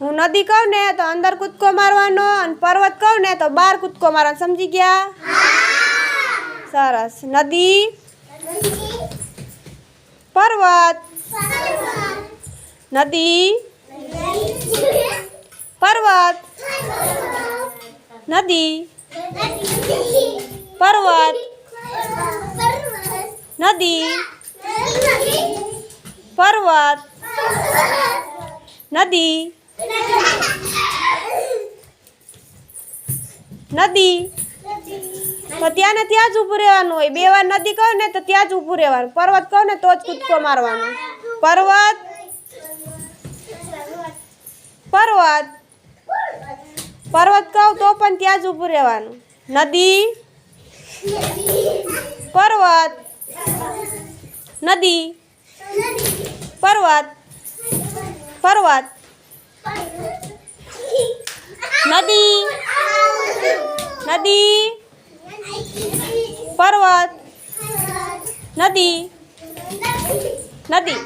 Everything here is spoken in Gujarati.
હું નદી કહું ને તો અંદર કૂદકો મારવાનો અને પર્વત કહું ને તો બહાર કૂદકો મારવાનો. સમજી ગયા? સરસ. નદી? પર્વત? નદી? પર્વત? નદી? પર્વત? નદી? પર્વત. નદી? નદી. તો ત્યાં ને ત્યાં જ ઊભું રહેવાનું હોય. બે વાર નદી કહો ને તો ત્યાં જ ઊભું રહેવાનું. પર્વત કહો ને તો જ કૂદકો મારવાનો. પર્વત. પર્વત. પર્વત કહું તો પણ ત્યાં જ ઊભું રહેવાનું. નદી. પર્વત. નદી. પર્વત. પર્વત. નદી. નદી પર્વત નદી નદી